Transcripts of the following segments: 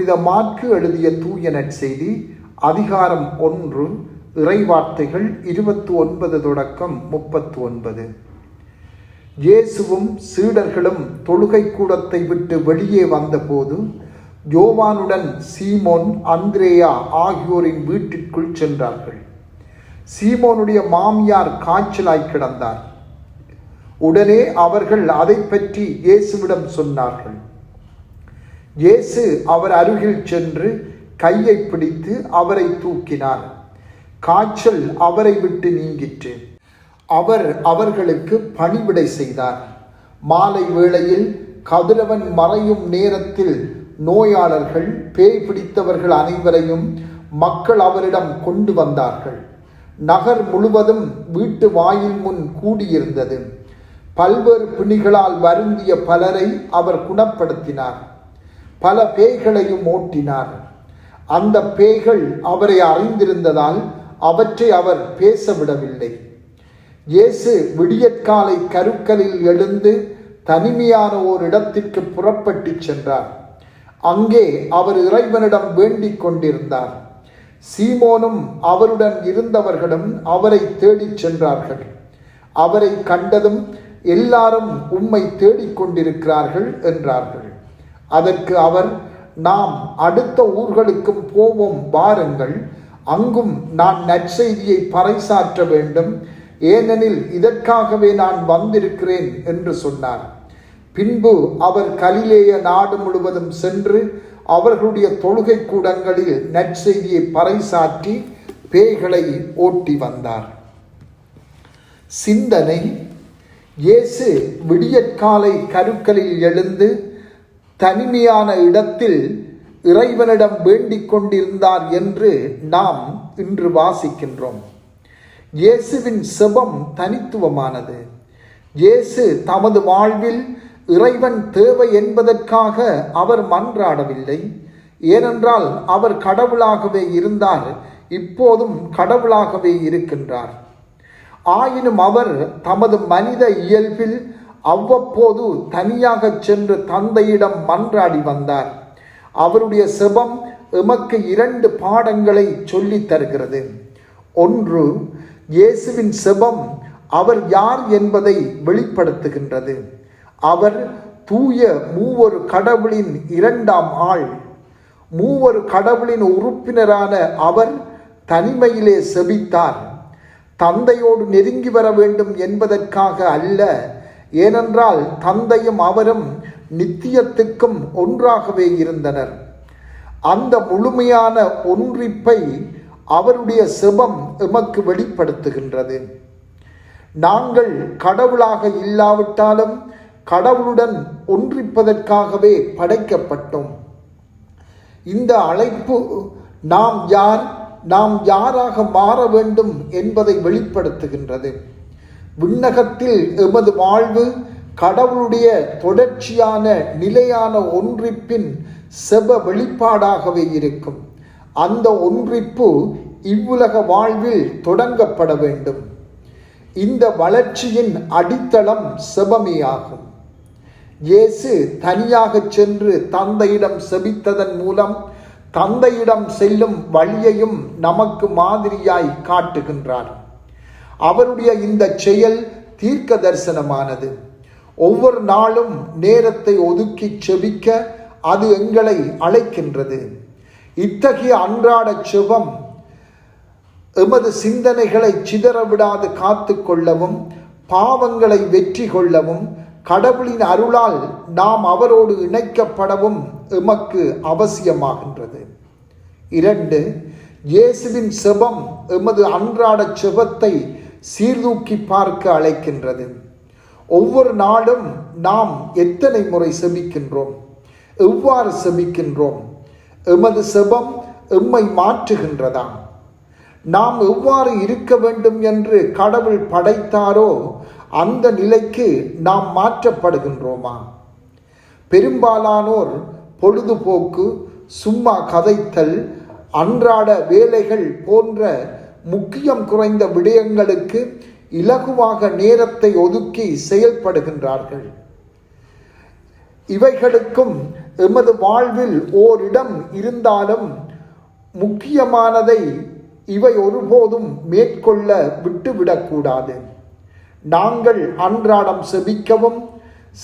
புனித மாற்கு எழுதிய தூய நற்செய்தி அதிகாரம் ஒன்று இறைவார்த்தைகள் இருபத்தி ஒன்பது தொடக்கம் முப்பத்து ஒன்பது இயேசுவும் சீடர்களும் தொழுகை கூடத்தை விட்டு வெளியே வந்தபோது ஜோவானுடன் சீமோன் அந்திரேயா ஆகியோரின் வீட்டிற்குள் சென்றார்கள். சீமோனுடைய மாமியார் காய்ச்சலாய் கிடந்தார். உடனே அவர்கள் அதை பற்றி இயேசுவிடம் சொன்னார்கள். இயேசு அவர் அருகில் சென்று கையை பிடித்து அவரை தூக்கினார். காய்ச்சல் அவரை விட்டு நீங்கிற்று. அவர் அவர்களுக்கு பணிவிடை செய்தார். மாலை வேளையில் கதிரவன் மறையும் நேரத்தில் நோயாளர்கள் பேய் பிடித்தவர்கள் அனைவரையும் மக்கள் அவரிடம் கொண்டு வந்தார்கள். நகர் முழுவதும் வீட்டு வாயில் முன் கூடியிருந்தது. பல்வேறு பிணிகளால் வருந்திய பலரை அவர் குணப்படுத்தினார். பல பேய்களையும் ஓட்டினார். அந்த பேய்கள் அவரை அறிந்திருந்ததால் அவற்றை அவர் பேச விடவில்லை இயேசு விடியற்காலை கருக்கலில் எழுந்து தனிமையான ஓர் இடத்திற்கு புறப்பட்டு சென்றார். அங்கே அவர் இறைவனிடம் வேண்டிக் கொண்டிருந்தார். சீமோனும் அவருடன் இருந்தவர்களும் அவரை தேடிச் சென்றார்கள். அவரை கண்டதும் எல்லாரும் உம்மை தேடிக் கொண்டிருக்கிறார்கள் என்றார்கள். அதற்கு அவர் நாம் அடுத்த ஊர்களுக்கும் போவோம் வாருங்கள். அங்கும் நான் நற்செய்தியை பறைசாற்ற வேண்டும். ஏனெனில் இதற்காகவே நான் வந்திருக்கிறேன் என்று சொன்னார். பின்பு அவர் கலிலேய நாடு முழுவதும் சென்று அவர்களுடைய தொழுகை கூடங்களில் நற்செய்தியை பறைசாற்றி பேய்களை ஓட்டி வந்தார். சிந்தனை இயேசு விடியற்காலை கருக்களில் எழுந்து தனிமையான இடத்தில் இறைவனிடம் வேண்டிக் கொண்டிருந்தார் என்று நாம் இன்று வாசிக்கின்றோம். இயேசுவின் செபம் தனித்துவமானது. இயேசு தமது வாழ்வில் இறைவன் தேவை என்பதற்காக அவர் மன்றாடவில்லை. ஏனென்றால் அவர் கடவுளாகவே இருந்தார் இப்போதும் கடவுளாகவே இருக்கின்றார். ஆயினும் அவர் தமது மனித இயல்பில் அவ்வப்போது தனியாக சென்று தந்தையிடம் மன்றாடி வந்தார். அவருடைய செபம் எமக்கு இரண்டு பாடங்களை சொல்லித் தருகிறது. ஒன்று இயேசுவின் செபம் அவர் யார் என்பதை வெளிப்படுத்துகின்றது. அவர் தூய மூவொரு கடவுளின் இரண்டாம் ஆள். மூவொரு கடவுளின் உறுப்பினரான அவர் தனிமையிலே செபித்தார். தந்தையோடு நெருங்கி வர வேண்டும் என்பதற்காக அல்ல ஏனென்றால் தந்தையும் அவரும் நித்தியத்துக்கும் ஒன்றாகவே இருந்தனர். அந்த முழுமையான ஒன்றிப்பை அவருடைய செபம் எமக்கு வெளிப்படுத்துகின்றது. நாங்கள் கடவுளாக இல்லாவிட்டாலும் கடவுளுடன் ஒன்றிப்பதற்காகவே படைக்கப்பட்டோம். இந்த அழைப்பு நாம் யார் நாம் யாராக மாற வேண்டும் என்பதை வெளிப்படுத்துகின்றது. விண்ணகத்தில் எமது வாழ்வு கடவுளுடைய தொடர்ச்சியான நிலையான ஒன்றிப்பின் செப வெளிப்பாடாகவே இருக்கும். அந்த ஒன்றிப்பு இவ்வுலக வாழ்வில் தொடங்கப்பட வேண்டும். இந்த வளர்ச்சியின் அடித்தளம் செபமேயாகும் இயேசு தனியாக சென்று தந்தையிடம் செபித்ததன் மூலம் தந்தையிடம் செல்லும் வழியையும் நமக்கு மாதிரியாய் காட்டுகின்றார். அவருடைய இந்த செயல் தீர்க்க தரிசனமானது ஒவ்வொரு நாளும் நேரத்தை ஒதுக்கி செபிக்க அது எங்களை அழைக்கின்றது. இத்தகைய அன்றாட செபம் எமது சிந்தனைகளை சிதறவிடாது காத்து கொள்ளவும் பாவங்களை வெற்றி கொள்ளவும் கடவுளின் அருளால் நாம் அவரோடு இணைக்கப்படவும் எமக்கு அவசியமாகின்றது. இரண்டு இயேசுவின் செபம் எமது அன்றாட செபத்தை சீர்தூக்கி பார்க்க அழைக்கின்றது. ஒவ்வொரு நாளும் நாம் எத்தனை முறை செபிக்கின்றோம்? எவ்வாறு செபிக்கின்றோம்? எமது செபம் எம்மை மாற்றுகின்றதா? நாம் எவ்வாறு இருக்க வேண்டும் என்று கடவுள் படைத்தாரோ அந்த நிலைக்கு நாம் மாற்றப்படுகின்றோமா? பெரும்பாலானோர் பொழுதுபோக்கு சும்மா கதைத்தல் அன்றாட வேலைகள் போன்ற முக்கியம் குறைந்த விடயங்களுக்கு இலகுவாக நேரத்தை ஒதுக்கி செயல்படுகின்றார்கள். இவைகளுக்கும் எமது வாழ்வில் ஓரிடம் இருந்தாலும் முக்கியமானதை இவை ஒருபோதும் மேற்கொள்ள விட்டுவிடக்கூடாது. நாங்கள் அன்றாடம் செபிக்கவும்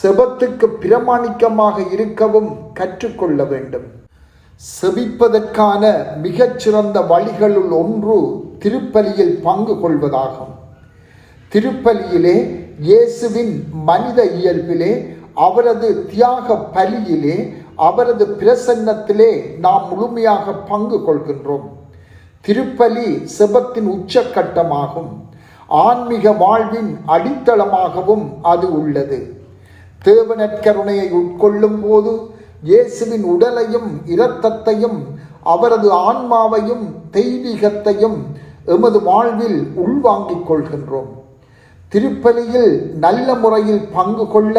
செபத்துக்கு பிரமாணிக்கமாக இருக்கவும் கற்றுக்கொள்ள வேண்டும். செபிப்பதற்கான மிகச்சிறந்த வழிகளுள் ஒன்று திருப்பலியில் பங்கு கொள்வதாகும். திருப்பலியிலே இயேசுவின் மனித இயல்பிலே அவரது தியாக பலியிலே அவரது பிரசன்னத்திலே நாம் முழுமையாக பங்கு கொள்கின்றோம். திருப்பலி செபத்தின் உச்சக்கட்டமாகும். ஆன்மீக வாழ்வின் அடித்தளமாகவும் அது உள்ளது. தேவனற்கருணையை உட்கொள்ளும் போது இயேசுவின் உடலையும் இரத்தத்தையும் அவரது ஆன்மாவையும் தெய்வீகத்தையும் எமது வாழ்வில் உள்வாங்கிக் கொள்கின்றோம். திருப்பலியில் நல்ல முறையில் பங்கு கொள்ள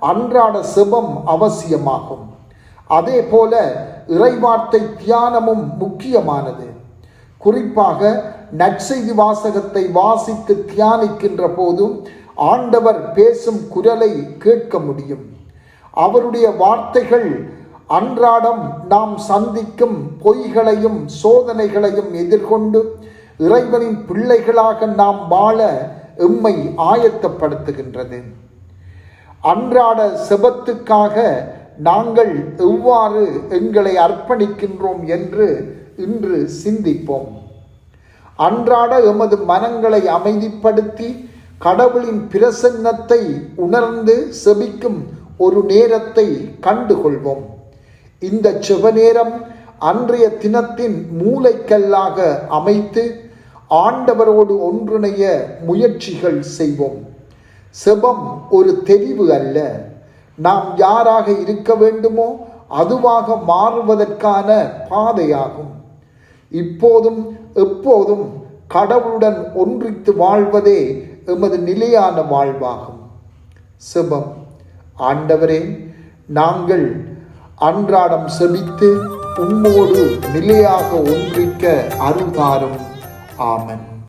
அன்றாட செபம் அவசியமாகும். அதே போல இறைவார்த்தை தியானமும் முக்கியமானது. குறிப்பாக நற்செய்தி வாசகத்தை வாசித்து தியானிக்கின்ற போதும் ஆண்டவர் பேசும் குரலை கேட்க முடியும். அவருடைய வார்த்தைகள் அன்றாடம் நாம் சந்திக்கும் பொய்களையும் சோதனைகளையும் எதிர்கொண்டு இறைவனின் பிள்ளைகளாக நாம் வாழ எம்மை ஆயத்தப்படுத்துகின்றது. அன்றாட செபத்துக்காக நாங்கள் எவ்வாறு எங்களை அர்ப்பணிக்கின்றோம் என்று இன்று சிந்திப்போம். அன்றாட எமது மனங்களை அமைதிப்படுத்தி கடவுளின் பிரசன்னத்தை உணர்ந்து செபிக்கும் ஒரு நேரத்தை கண்டுகொள்வோம். இந்த செவ நேரம் அன்றைய தினத்தின் மூளைக்கல்லாக அமைத்து ஆண்டவரோடு ஒன்றிணைய முயற்சிகள் செய்வோம். செபம் ஒரு தெரிவு அல்ல. நாம் யாராக இருக்க வேண்டுமோ அதுவாக மாறுவதற்கான பாதையாகும். இப்போதும் எப்போதும் கடவுளுடன் ஒன்றித்து வாழ்வதே எமது நிலையான வாழ்வாகும். செபம் ஆண்டவரே நாங்கள் அன்றாடம் செபித்து உம்மோடு நிலையாக ஒன்றிக்க அருள்தாரும் Amen.